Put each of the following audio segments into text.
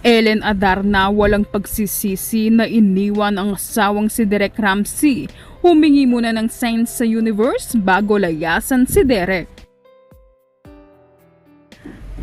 Ellen Adarna walang pagsisisi na iniwan ang asawang si Derek Ramsey. Humingi muna ng sign sa universe bago layasan si Derek.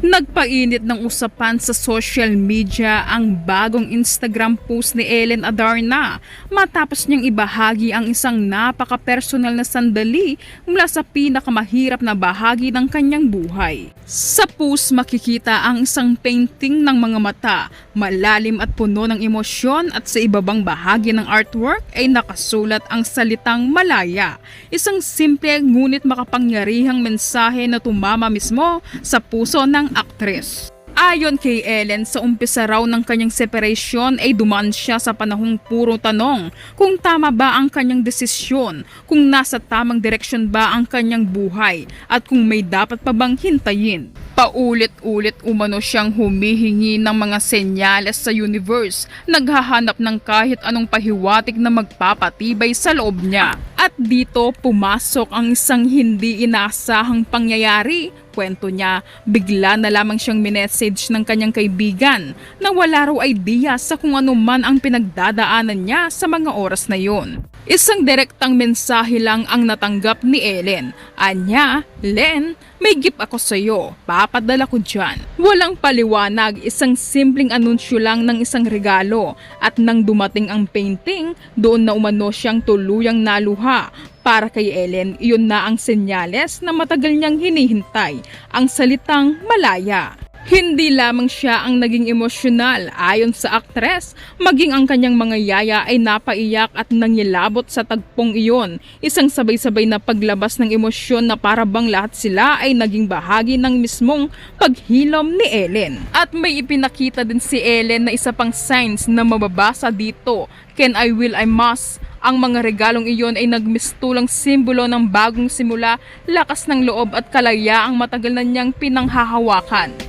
Nagpainit ng usapan sa social media ang bagong Instagram post ni Ellen Adarna matapos niyang ibahagi ang isang napaka-personal na sandali mula sa pinakamahirap na bahagi ng kanyang buhay. Sa post makikita ang isang painting ng mga mata, malalim at puno ng emosyon at sa ibabang bahagi ng artwork ay nakasulat ang salitang malaya. Isang simple ngunit makapangyarihang mensahe na tumama mismo sa puso ng aktres. Ayon kay Ellen, sa umpisa raw ng kanyang separation ay dumaan siya sa panahong puro tanong kung tama ba ang kanyang desisyon, kung nasa tamang direksyon ba ang kanyang buhay, at kung may dapat pa bang hintayin. Paulit-ulit umano siyang humihingi ng mga senyales sa universe, naghahanap ng kahit anong pahiwatig na magpapatibay sa loob niya. At dito pumasok ang isang hindi inaasahang pangyayari. Kwento niya, bigla na lamang siyang minessage ng kanyang kaibigan na wala raw idea sa kung ano man ang pinagdadaanan niya sa mga oras na yon. Isang direktang mensahe lang ang natanggap ni Ellen. Anya, Len, may gift ako sa iyo. Papadala ko dyan. Walang paliwanag, isang simpleng anunsyo lang ng isang regalo. At nang dumating ang painting, doon na umano siyang tuluyang naluha. Para kay Ellen, iyon na ang senyales na matagal niyang hinihintay, ang salitang malaya. Hindi lamang siya ang naging emosyonal ayon sa aktres, maging ang kanyang mga yaya ay napaiyak at nangilabot sa tagpong iyon. Isang sabay-sabay na paglabas ng emosyon na para bang lahat sila ay naging bahagi ng mismong paghilom ni Ellen. At may ipinakita din si Ellen na isa pang signs na mababasa dito, Can I will I must, ang mga regalong iyon ay nagmistulang simbolo ng bagong simula, lakas ng loob at kalaya ang matagal na niyang pinanghahawakan.